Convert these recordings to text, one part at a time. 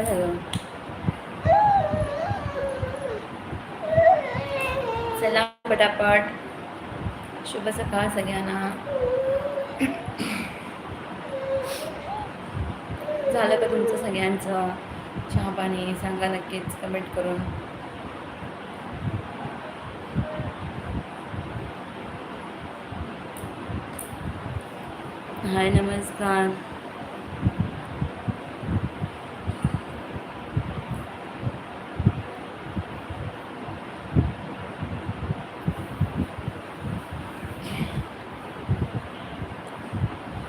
काय झालं चला पटापट. शुभ सकाळ सगळ्यांना. झालं का तुमचं सगळ्यांचं? चहा पाणी सांगा नक्कीच कमेंट करून. हाय नमस्कार.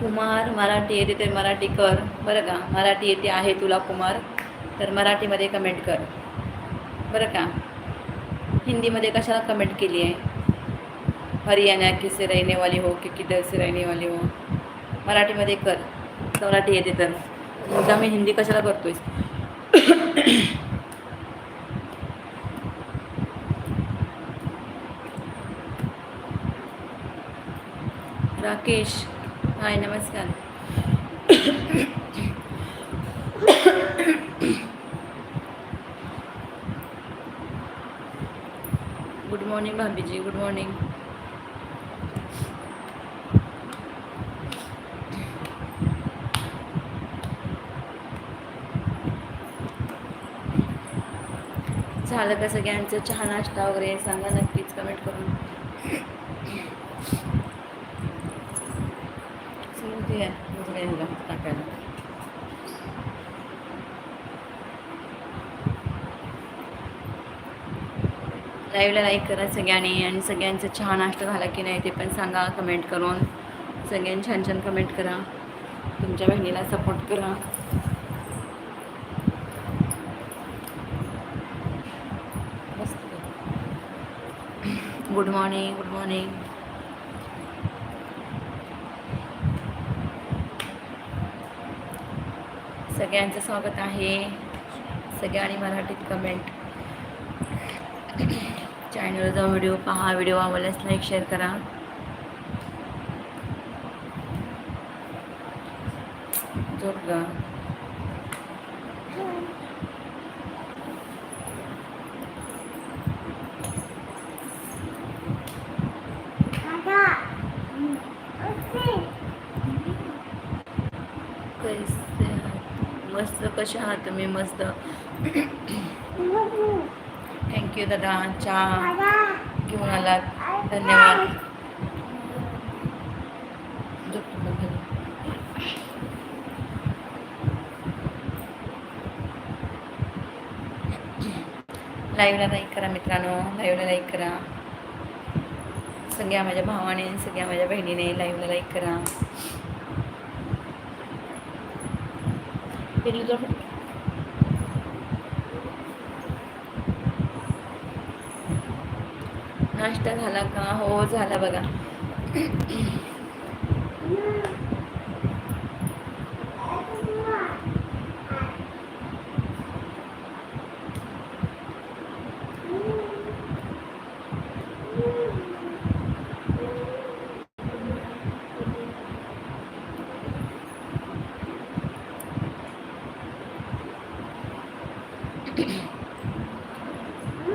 कुमार मराठी येते तर मराठी कर. बरं का? मराठी येते आहे तुला कुमार. तर मराठीमध्ये कमेंट कर. बरं का? हिंदीमध्ये कशाला कमेंट केली आहे? हरियाणा किसे रहने वाली हो की किधर से रहने वाली हो? मराठीमध्ये कर. मराठी येते तर. मुद्दा मी हिंदी कशाला करतोयस राकेश हाय नमस्कार. गुड मॉर्निंग भाभीजी. गुड मॉर्निंग झालं का सगळ्यांचं चहा नाश्ता वगैरे? सांगा नक्कीच कमेंट करून. स्मूथी दुसऱ्या ह्याला टाकायला. लाईव्हला लाईक करा सगळ्यांनी आणि सगळ्यांचं चहा नाश्ता झाला की नाही ते पण सांगा कमेंट करून. सगळ्यांनी छान छान कमेंट करा. तुमच्या बहिणीला सपोर्ट करा. गुड मॉर्निंग गुड मॉर्निंग सगळ्यांचं स्वागत आहे. सगळ्यांनी मराठीत कमेंट चॅनलवर जाऊन व्हिडिओ पहा व्हिडिओ आवडल्यास लाईक शेअर करा. आहात? मस्त कसे आहात तुम्ही? मस्त. थँक्यू दादा. चहा. घेऊन आलात. धन्यवाद. लाईव्हला लाईक करा मित्रांनो. लाईव्हला लाईक करा. सगळ्या माझ्या भावाने सगळ्या माझ्या बहिणीने लाईव्हला लाईक करा. पिल्लू नाश्ता झाला का? हो झाला बघा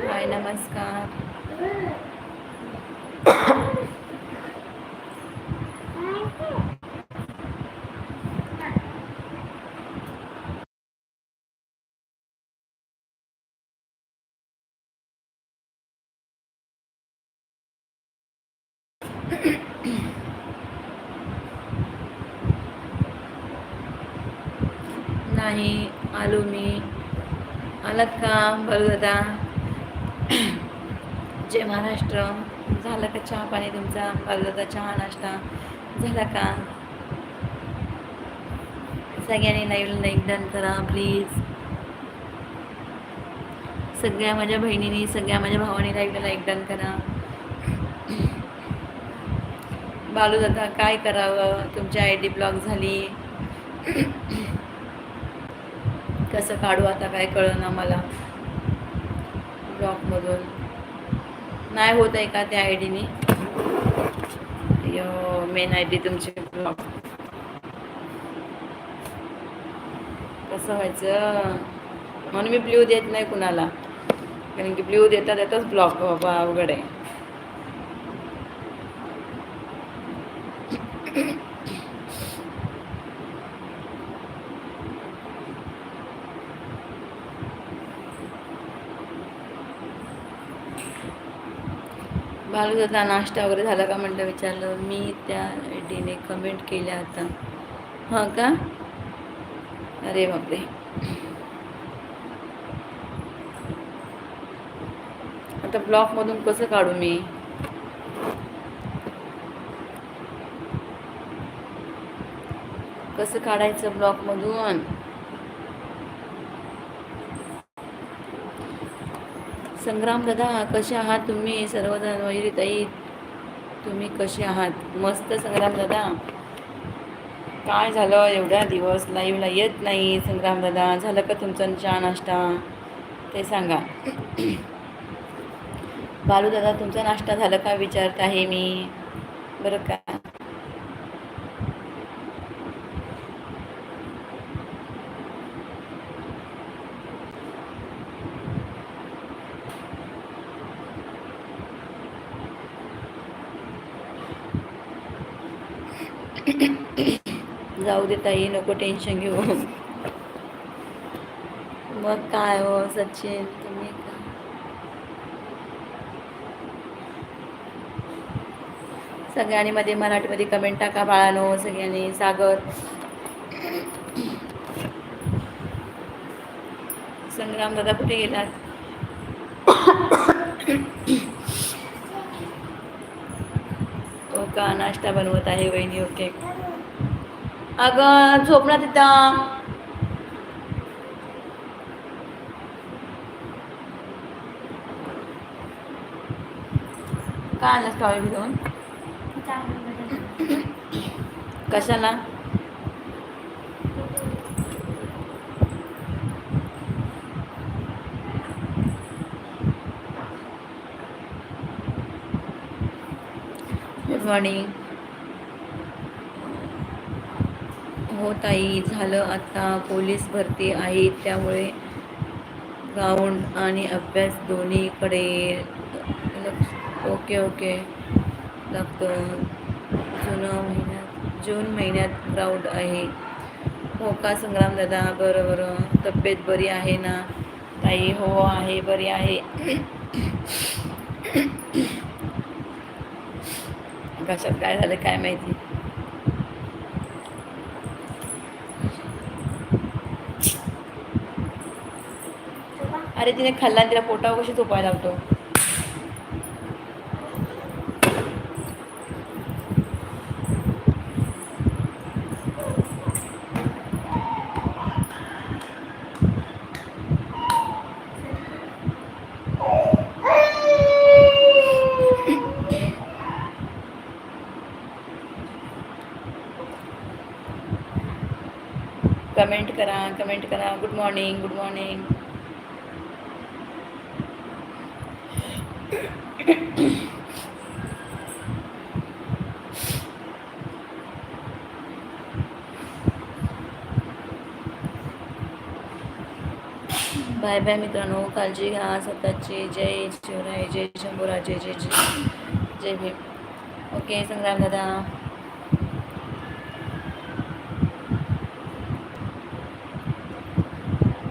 हाय नमस्कार नाही आलो मी. आलात का बरं दादा जय महाराष्ट्र. झालं का चहा पाणी तुमचा? बरं दादा चहा नाश्ता. झाला का? सगळ्यांनी लाईव्ह लाईक डन करा प्लीज सगळ्या माझ्या बहिणीनी सगळ्या माझ्या भावाने लाईव्हला लाईक डन करा. बालू दादा काय करावं? तुमची आय डी ब्लॉक झाली. कसं काढू आता काय कळलं मला. ब्लॉकमधून नाही होत आहे का त्या आय डीने मेन आय डी तुमची ब्लॉक कसं व्हायचं? म्हणून मी ब्ल्यू देत नाही कुणाला. कारण की ब्ल्यू देता देताच ब्लॉक बाबा अवघड आहे. बालू दादा नाश्ता वगैरे झाला का म्हटलं विचारलं. मी त्या आयडीने कमेंट केल्या आता. हां का? अरे बापरे. आता ब्लॉकमधून कसं काढू मी? कसं काढायचं ब्लॉकमधून संग्राम दादा कसे आहात तुम्ही? सर्वजण वैरीताई तुम्ही कसे आहात? मस्त संग्राम दादा. काय झालं? एवढा दिवस लाईव्हला येत नाही संग्राम दादा. झालं का तुमचा चहा नाश्ता? ते सांगा. बालू दादा तुमचा नाश्ता झाला का? विचारत आहे मी. बरं का? दे ताई नको टेन्शन घेऊ. मग काय हो सचिन तुम्ही सगळ्यांनी मध्ये मराठीमध्ये कमेंट टाका बाळानो सगळ्यांनी. सागर. संग्राम दादा कुठे गेलात? हो का नाश्ता बनवत आहे वहिनी ओके अगं झोप ना तिथं. का आणलं टॉवेल घेऊन? कशाला? गुड मॉर्निंग हो ताई झालं आता पोलीस भरती आहे. त्यामुळे ग्राउंड आणि अभ्यास दोन्हीकडे लक्ष. ओके ओके लागतं. जुनं महिन्यात जून महिन्यात ग्राउंड आहे. हो का संग्राम दादा? बरं बरं. तब्येत बरी आहे ना? ताई हो आहे. बरी आहे. कशात काय झालं काय माहिती? अरे तिने खाल्ला आणि तिला पोटावर कशी झोपायला लागतो कमेंट करा कमेंट करा. Good morning good morning bye bye मित्रांनो काळजी घ्या स्वतःची जय शिवराय जय शंभूराजे जय जय जय. भीम. ओके संग्राम दादा.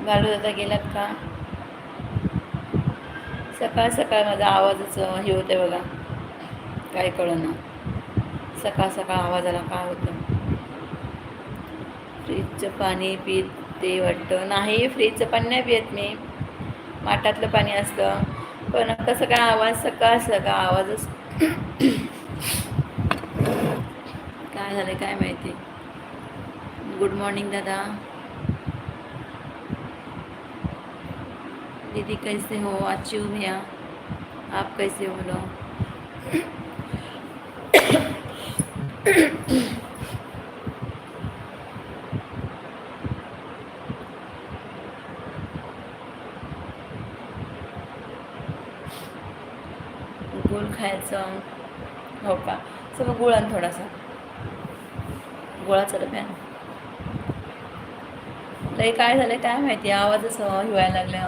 गाडू दादा गेलात का? सकाळ सकाळ माझा आवाजच हे होते बघा. काय कळना. सकाळ सकाळ आवाजाला काय होतं? फ्रीजचं पाणी पीत ते वाटतं नाही फ्रीजचं पाणी नाही पित मी माठातलं पाणी असतं पण कसं काय आवाज सकाळ सकाळ आवाजच काय झालं काय माहिती गुड मॉर्निंग दादा दीदी कैसे हो अच्छी हूँ भैया आप कैसे हो लो लय काय झालं? काय माहिती? आवाजच हिवायला लागल्या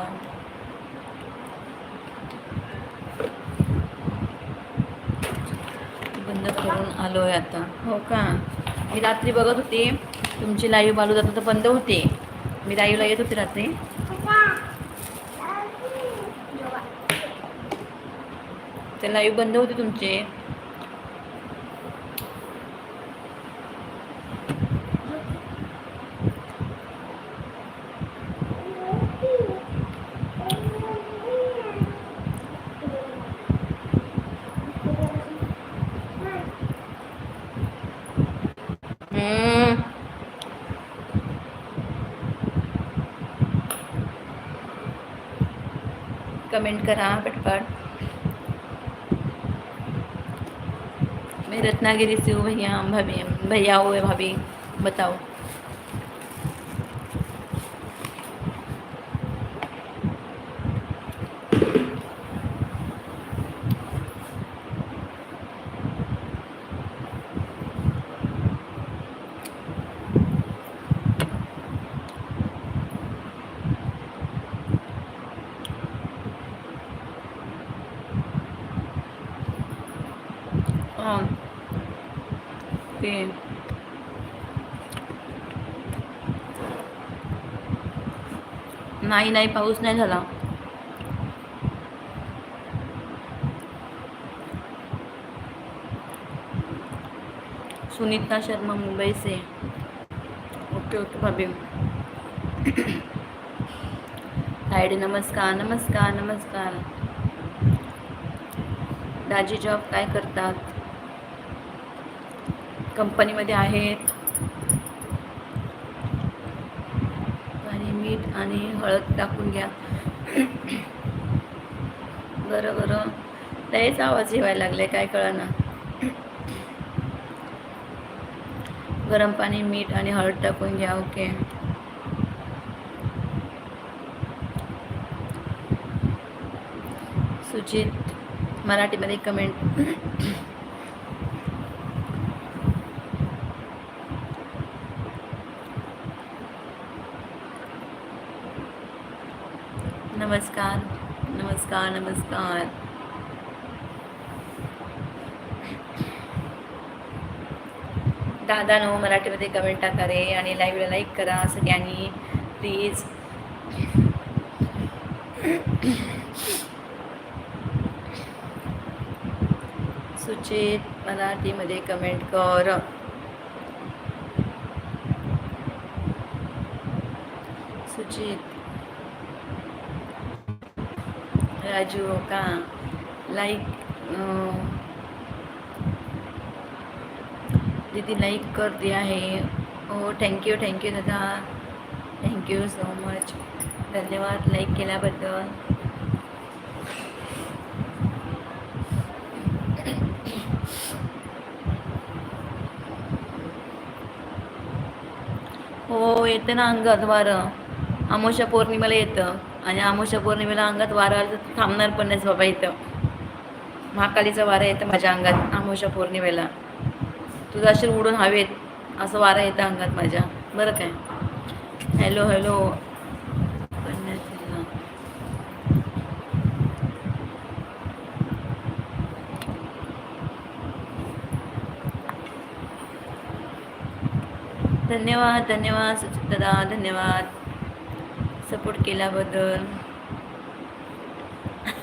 बंद करून आलो आहे आता. हो का? मी रात्री बघत होती. तुमची लाईव्ह बालू जाता तर बंद होते. मी लाईव्हला येत होते रात्री. ते लाईव्ह बंद होते तुमचे. कमेंट करा पटपट. मैं रत्नागिरी से हूँ हो भैया भाभी भैया हुए हो, भाभी बताओ हां ते नाही नाही पाऊस नाही झाला. सुनीता शर्मा मुंबई से. ओके ओके भाभी. तायडे नमस्कार नमस्कार नमस्कार. दाजी जॉब काय करतात? कंपनीमध्ये आहेत? आणि हळद टाकून घ्या. बरं बरं लयच आवाज येवायला लागले काय कळना. गरम पाणी मीठ आणि हळद टाकून घ्या ओके. सुचित मराठीमध्ये कमेंट नमस्कार नमस्कार नमस्कार. दादा नो मराठीमध्ये कमेंट टाका रे आणि लाईव्हला लाईक करा सगळ्यांनी प्लीज सुचित मराठीमध्ये कमेंट कर. सुचित राजू हो का लाईक दीदी लाईक कर दिया है हो थँक्यू थँक्यू दादा. थँक्यू सो मच धन्यवाद लाईक केल्याबद्दल. हो येतं ना अंगात वारं. अमावस्या पौर्णिमेला येतं. आणि अमावस्या पौर्णिमेला अंगात वारा आलं तर थांबणार पण नाहीच बाबा इथं. महाकालीचं वारा येतं माझ्या अंगात अमावस्या पौर्णिमेला. तुझा अशी उडून हवेत असं वारा येतं अंगात माझ्या. बरं काय? हॅलो हॅलो धन्यवाद धन्यवाद सुचित दादा धन्यवाद. सपोर्ट केल्याबद्दल.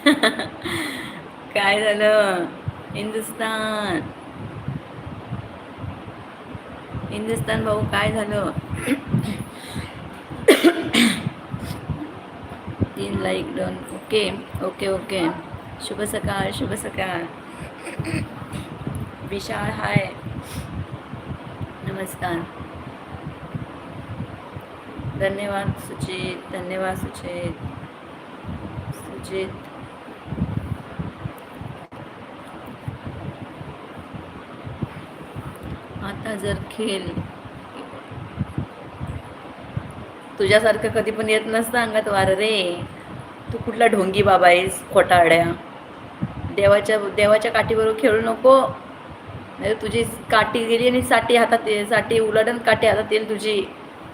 काय झालं? हिंदुस्तान. हिंदुस्तान भाऊ काय झालं? तीन like done okay okay okay शुभ सकाळ शुभ सकाळ. विशाळ हाय नमस्कार. धन्यवाद सुचित धन्यवाद सुचित सुचित आता जर खेळ. तुझ्यासारखं कधी पण येत नसतं अंगात वार रे. तू कुठला ढोंगी बाबा आहेस खोटाड्या देवाच्या देवाच्या काठीबरोबर खेळू नको. नाही तुझी काठी गेली आणि साठी हातात साठी उलाढन काठी हातात येईल तुझी.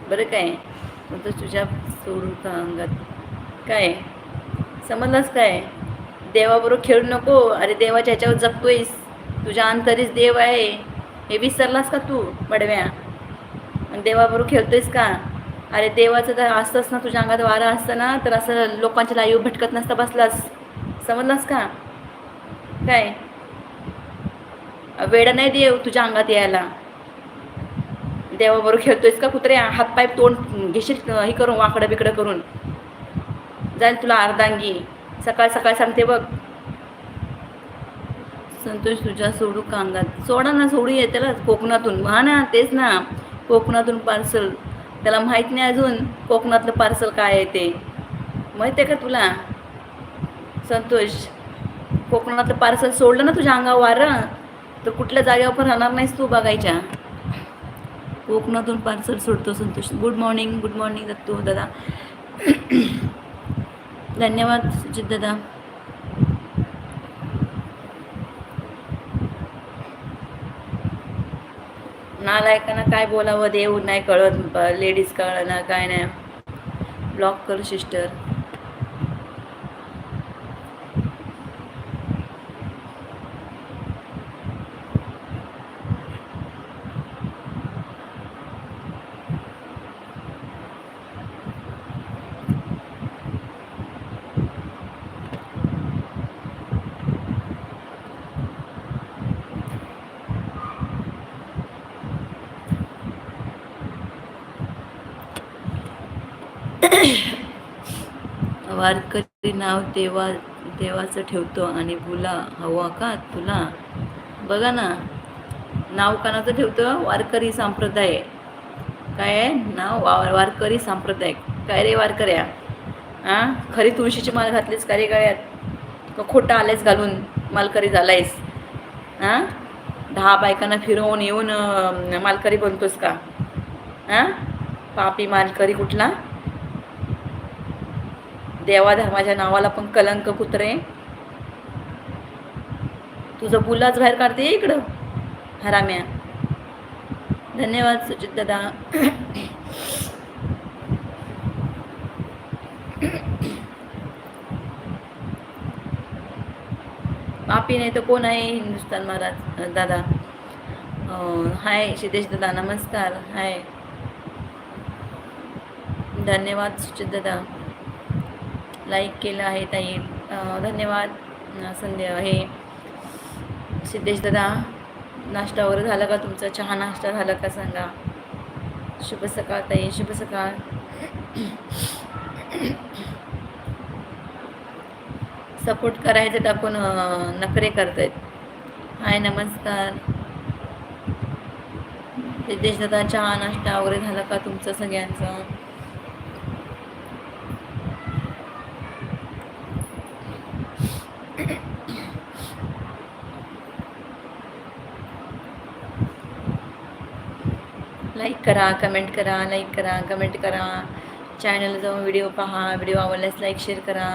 बरं काय? तर तुझ्या सोडून अंगात? काय? समजलास काय? देवाबरोबर खेळू नको. अरे देवाच्या ह्याच्यावर जगतोयस. तुझ्या अंतरीच देव आहे. हे विसरलास का तू बडव्या? आणि देवाबरोबर खेळतोयस का? अरे देवाचं तर असतंच ना तुझ्या अंगात वारा असतं ना तर असं लोकांच्या लाईव भटकत नसता बसलास. समजलास का? काय? वेळ नाही देव तुझ्या अंगात यायला. देवाबरोबर खेळतोयस का? कुत्रे हातपाय तोंड घेशील हे करून वाकडं बिकडं करून. जाईल तुला अर्धांगी. सकाळ सकाळ सांगते बघ. संतोष तुझ्या सोडू कांगात सोडा ना सोडू ये त्याला कोकणातून. हा ना तेच ना. कोकणातून पार्सल. त्याला माहीत नाही अजून कोकणातलं पार्सल काय आहे ते. माहिती आहे का तुला? संतोष कोकणातलं पार्सल सोडलं ना तुझ्या अंगावर वारं तर कुठल्या जागेवर पण राहणार नाहीस तू बघायच्या. कोकणातून पार्सल सोडतो Santosh. Good morning good morning Dattu दादा. धन्यवाद सुजित दादा. नालायकांना काय बोलावं देऊ नाही कळत. लेडीज कळलं ना काय नाही. ब्लॉक करू सिस्टर वारकरी नाव देवा देवाचं ठेवतो आणि बुला हवा का? तुला. बघा ना नाव कानाचं ठेवतं? वारकरी संप्रदाय. काय आहे? नाव वा वारकरी संप्रदाय. काय रे वारकऱ्या? हां खरी तुळशीची माल घातलीस का रे गळ्यात? खोटा आलेस घालून मालकरी झालायस? हां दहा बायकांना फिरवून येऊन मालकरी बनतोस का? हां पापी मालकरी कुठला? देवाधर्माच्या नावाला पण कलंक कुत्रे. तुझं बुलाच बाहेर काढते इकडं. हराम्या. धन्यवाद सुजित दादा पापी नाही तर कोण आहे हिंदुस्तान महाराज? दादा. हाय शितेश दादा नमस्कार. हाय. धन्यवाद सुचित दादा लाईक केलं आहे ताई. धन्यवाद. संध्या हे सिद्धेश दादा नाश्ता वगैरे झाला का तुमचा? चहा नाश्ता झाला का सांगा? शुभ सकाळ ताई शुभ सकाळ. सपोर्ट करायचं टाकून अं, नखरे करतायत. हाय नमस्कार. सिद्धेश दादा चहा नाश्ता वगैरे झाला का तुमचं सगळ्यांचं? लाईक करा कमेंट करा लाईक करा कमेंट करा. चॅनल जाऊन व्हिडिओ पहा व्हिडिओ आवडल्यास लाईक शेअर करा.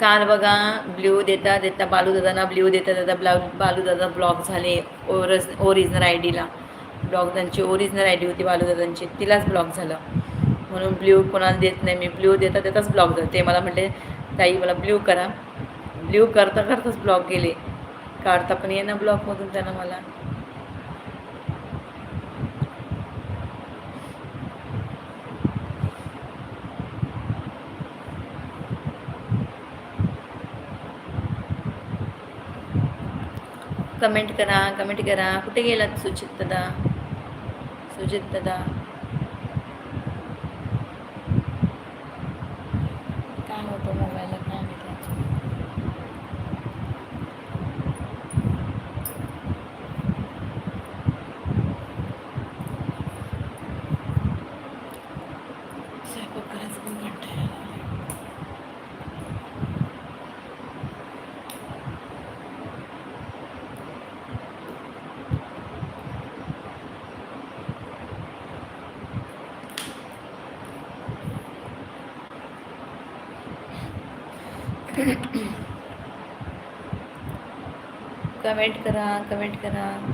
काल बघा ब्ल्यू देता देता बालू दादांना ब्ल्यू देता देता बालू दादा ब्लॉक झाले ओरज ओरिजिनल आय डीला ब्लॉक त्यांची ओरिजिनल आय डी होती बालू दादांची तिलाच ब्लॉक झालं. म्हणून ब्ल्यू कोणाला देत नाही मी ब्ल्यू देता देताच ब्लॉक झालं. ते मला म्हटले ताई मला ब्ल्यू करा. ब्ल्यू करता करताच ब्लॉक गेले काढता पण ये ना ब्लॉकमधून त्यांना मला. कमेंट करा कमेंट करा कुठे गेलात सुचित दादा सुजित दादा काय होतं मोबाईलला काय माहिती स्वयंपाक करायचं पण कंटाळा आला. कमेंट करा कमेंट करा।